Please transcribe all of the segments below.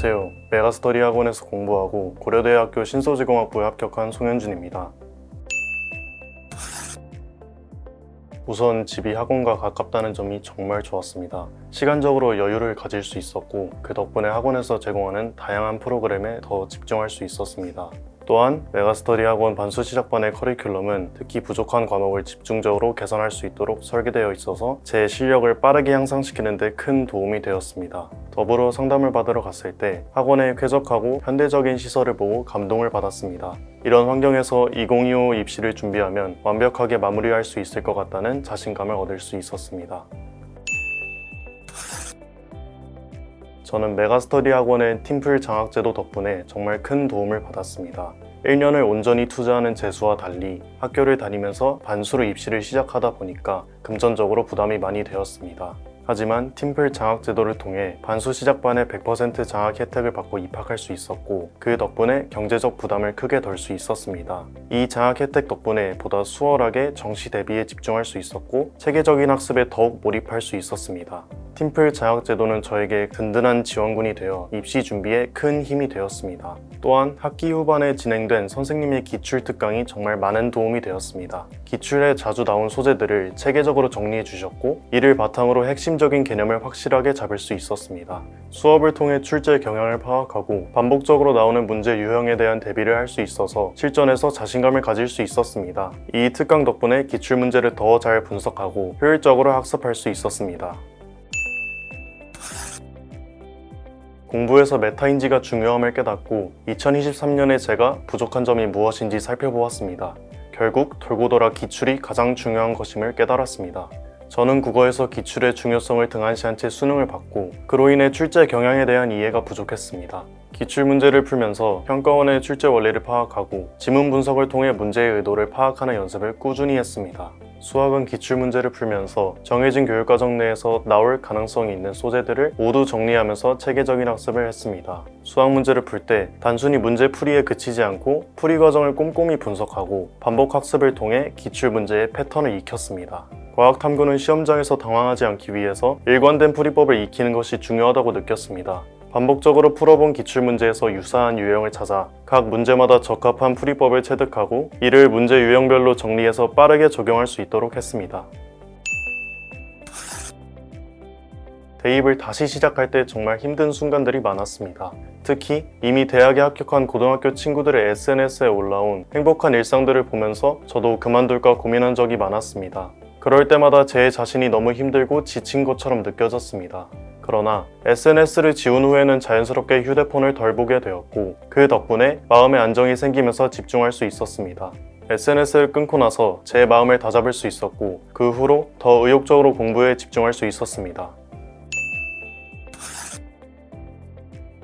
안녕하세요. 메가스터디 학원에서 공부하고 고려대학교 신소지공학부에 합격한 송현준입니다. 우선 집이 학원과 가깝다는 점이 정말 좋았습니다. 시간적으로 여유를 가질 수 있었고 그 덕분에 학원에서 제공하는 다양한 프로그램에 더 집중할 수 있었습니다. 또한 메가스터디 학원 반수 시작반의 커리큘럼은 특히 부족한 과목을 집중적으로 개선할 수 있도록 설계되어 있어서 제 실력을 빠르게 향상시키는 데 큰 도움이 되었습니다. 더불어 상담을 받으러 갔을 때 학원의 쾌적하고 현대적인 시설을 보고 감동을 받았습니다. 이런 환경에서 2025 입시를 준비하면 완벽하게 마무리할 수 있을 것 같다는 자신감을 얻을 수 있었습니다. 저는 메가스터디 학원의 팀플 장학제도 덕분에 정말 큰 도움을 받았습니다. 1년을 온전히 투자하는 재수와 달리 학교를 다니면서 반수로 입시를 시작하다 보니까 금전적으로 부담이 많이 되었습니다. 하지만 팀플 장학 제도를 통해 반수 시작반에 100% 장학 혜택을 받고 입학할 수 있었고 그 덕분에 경제적 부담을 크게 덜 수 있었습니다. 이 장학 혜택 덕분에 보다 수월하게 정시 대비에 집중할 수 있었고 체계적인 학습에 더욱 몰입할 수 있었습니다. 팀플 장학 제도는 저에게 든든한 지원군이 되어 입시 준비에 큰 힘이 되었습니다. 또한 학기 후반에 진행된 선생님의 기출 특강이 정말 많은 도움이 되었습니다. 기출에 자주 나온 소재들을 체계적으로 정리해 주셨고 이를 바탕으로 핵심적인 개념을 확실하게 잡을 수 있었습니다. 수업을 통해 출제 경향을 파악하고 반복적으로 나오는 문제 유형에 대한 대비를 할 수 있어서 실전에서 자신감을 가질 수 있었습니다. 이 특강 덕분에 기출 문제를 더 잘 분석하고 효율적으로 학습할 수 있었습니다. 공부에서 메타인지가 중요함을 깨닫고 2023년에 제가 부족한 점이 무엇인지 살펴보았습니다. 결국 돌고 돌아 기출이 가장 중요한 것임을 깨달았습니다. 저는 국어에서 기출의 중요성을 등한시한 채 수능을 받고 그로 인해 출제 경향에 대한 이해가 부족했습니다. 기출 문제를 풀면서 평가원의 출제 원리를 파악하고 지문 분석을 통해 문제의 의도를 파악하는 연습을 꾸준히 했습니다. 수학은 기출 문제를 풀면서 정해진 교육과정 내에서 나올 가능성이 있는 소재들을 모두 정리하면서 체계적인 학습을 했습니다. 수학 문제를 풀 때 단순히 문제 풀이에 그치지 않고 풀이 과정을 꼼꼼히 분석하고 반복 학습을 통해 기출 문제의 패턴을 익혔습니다. 과학 탐구는 시험장에서 당황하지 않기 위해서 일관된 풀이법을 익히는 것이 중요하다고 느꼈습니다. 반복적으로 풀어본 기출문제에서 유사한 유형을 찾아 각 문제마다 적합한 풀이법을 체득하고 이를 문제 유형별로 정리해서 빠르게 적용할 수 있도록 했습니다. 대입을 다시 시작할 때 정말 힘든 순간들이 많았습니다. 특히 이미 대학에 합격한 고등학교 친구들의 SNS에 올라온 행복한 일상들을 보면서 저도 그만둘까 고민한 적이 많았습니다. 그럴 때마다 제 자신이 너무 힘들고 지친 것처럼 느껴졌습니다. 그러나 SNS를 지운 후에는 자연스럽게 휴대폰을 덜 보게 되었고 그 덕분에 마음의 안정이 생기면서 집중할 수 있었습니다. SNS를 끊고 나서 제 마음을 다잡을 수 있었고 그 후로 더 의욕적으로 공부에 집중할 수 있었습니다.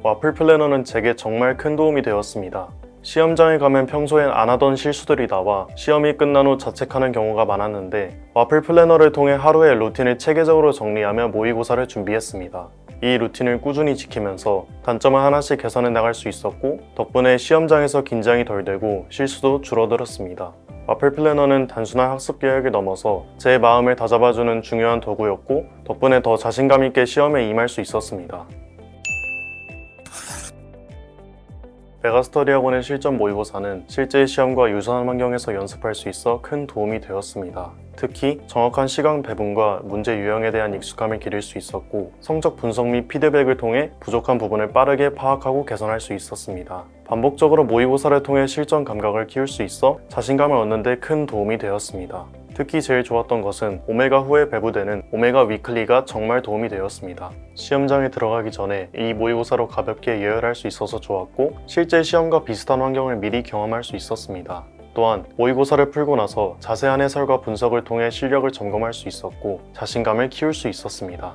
와플 플래너는 제게 정말 큰 도움이 되었습니다. 시험장에 가면 평소엔 안 하던 실수들이 나와 시험이 끝난 후 자책하는 경우가 많았는데 와플 플래너를 통해 하루의 루틴을 체계적으로 정리하며 모의고사를 준비했습니다. 이 루틴을 꾸준히 지키면서 단점을 하나씩 개선해 나갈 수 있었고 덕분에 시험장에서 긴장이 덜 되고 실수도 줄어들었습니다. 와플 플래너는 단순한 학습 계획을 넘어서 제 마음을 다잡아주는 중요한 도구였고 덕분에 더 자신감 있게 시험에 임할 수 있었습니다. 메가스터디 학원의 실전 모의고사는 실제 시험과 유사한 환경에서 연습할 수 있어 큰 도움이 되었습니다. 특히 정확한 시간 배분과 문제 유형에 대한 익숙함을 기를 수 있었고 성적 분석 및 피드백을 통해 부족한 부분을 빠르게 파악하고 개선할 수 있었습니다. 반복적으로 모의고사를 통해 실전 감각을 키울 수 있어 자신감을 얻는 데 큰 도움이 되었습니다. 특히 제일 좋았던 것은 오메가 후에 배부되는 오메가 위클리가 정말 도움이 되었습니다. 시험장에 들어가기 전에 이 모의고사로 가볍게 예열할 수 있어서 좋았고 실제 시험과 비슷한 환경을 미리 경험할 수 있었습니다. 또한 모의고사를 풀고 나서 자세한 해설과 분석을 통해 실력을 점검할 수 있었고 자신감을 키울 수 있었습니다.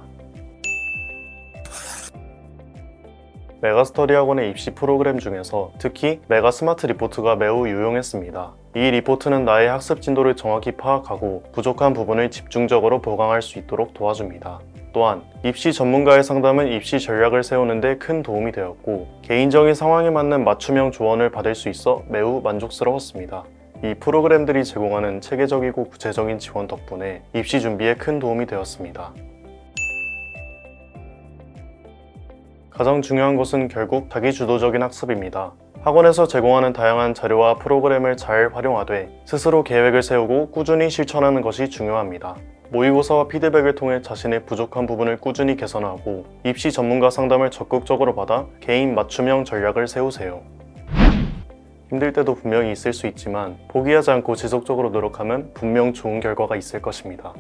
메가스터디 학원의 입시 프로그램 중에서 특히 메가 스마트 리포트가 매우 유용했습니다. 이 리포트는 나의 학습 진도를 정확히 파악하고 부족한 부분을 집중적으로 보강할 수 있도록 도와줍니다. 또한 입시 전문가의 상담은 입시 전략을 세우는데 큰 도움이 되었고 개인적인 상황에 맞는 맞춤형 조언을 받을 수 있어 매우 만족스러웠습니다. 이 프로그램들이 제공하는 체계적이고 구체적인 지원 덕분에 입시 준비에 큰 도움이 되었습니다. 가장 중요한 것은 결국 자기 주도적인 학습입니다. 학원에서 제공하는 다양한 자료와 프로그램을 잘 활용하되 스스로 계획을 세우고 꾸준히 실천하는 것이 중요합니다. 모의고사와 피드백을 통해 자신의 부족한 부분을 꾸준히 개선하고 입시 전문가 상담을 적극적으로 받아 개인 맞춤형 전략을 세우세요. 힘들 때도 분명히 있을 수 있지만 포기하지 않고 지속적으로 노력하면 분명 좋은 결과가 있을 것입니다.